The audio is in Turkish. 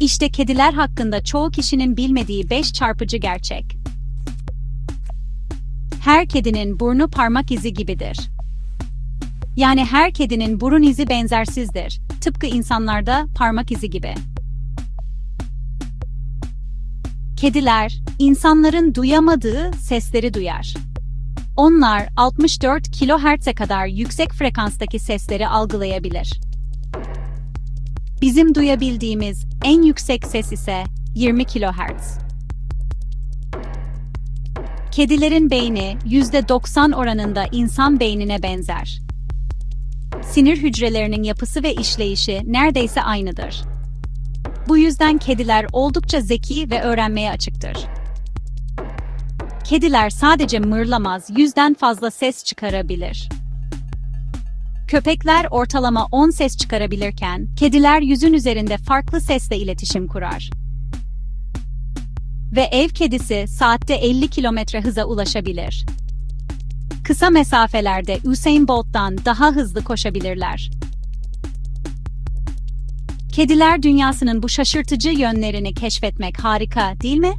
İşte kediler hakkında çoğu kişinin bilmediği 5 çarpıcı gerçek. Her kedinin burnu parmak izi gibidir. Yani her kedinin burun izi benzersizdir. Tıpkı insanlarda parmak izi gibi. Kediler, insanların duyamadığı sesleri duyar. Onlar 64 kHz'e kadar yüksek frekanstaki sesleri algılayabilir. Bizim duyabildiğimiz en yüksek ses ise 20 kHz. Kedilerin beyni %90 oranında insan beynine benzer. Sinir hücrelerinin yapısı ve işleyişi neredeyse aynıdır. Bu yüzden kediler oldukça zeki ve öğrenmeye açıktır. Kediler sadece mırlamaz, yüzden fazla ses çıkarabilir. Köpekler ortalama 10 ses çıkarabilirken, kediler yüzün üzerinde farklı sesle iletişim kurar. Ve ev kedisi saatte 50 kilometre hıza ulaşabilir. Kısa mesafelerde Usain Bolt'tan daha hızlı koşabilirler. Kediler dünyasının bu şaşırtıcı yönlerini keşfetmek harika, değil mi?